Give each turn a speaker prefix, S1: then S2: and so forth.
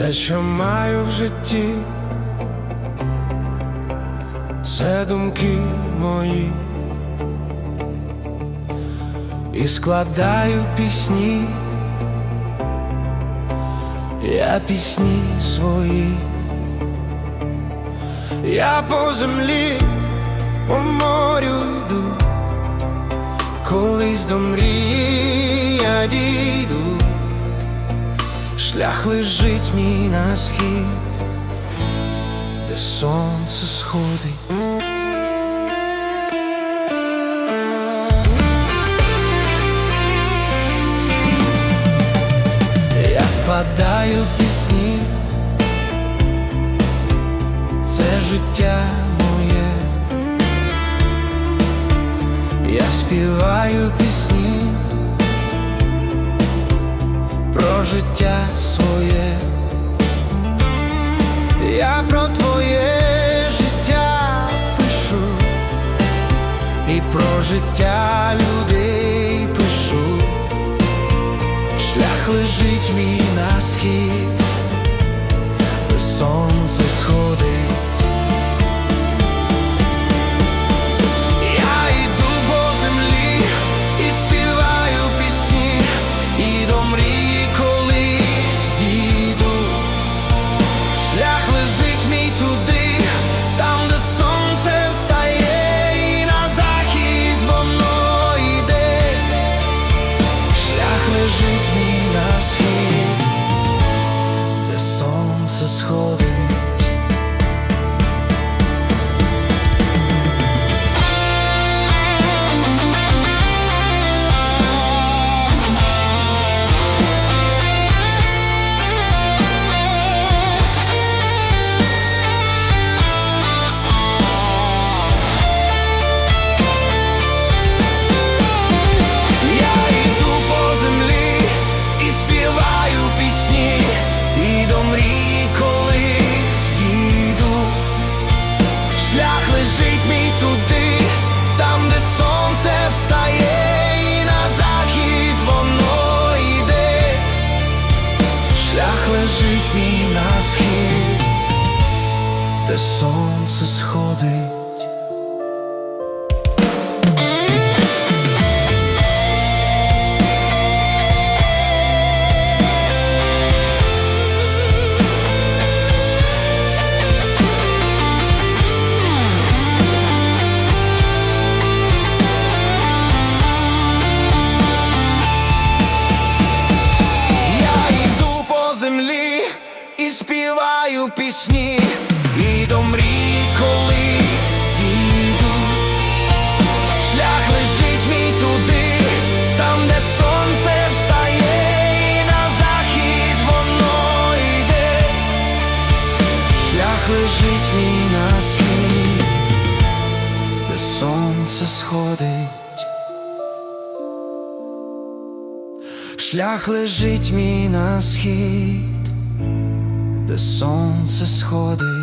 S1: Все, що маю в житті, це думки мої, і складаю пісні, я пісні свої, я по землі, по морю йду, колись до мрії Шлях. Лежить мій на схід, де сонце сходить. Я складаю пісні, це життя моє, я співаю пісні життя своє, я про твоє життя пишу, і про життя людей пишу, шлях лежить мій на схід, лежить мій туди, там, де сонце встає, і на захід воно йде. Шлях лежить мій на схід, де сонце сходить. Пісні, і до мрії колись дійду. Шлях лежить мій туди, там, де сонце встає, на захід воно йде. Шлях лежить мій на схід, де сонце сходить. Шлях лежить мій на схід, де сонце сходить.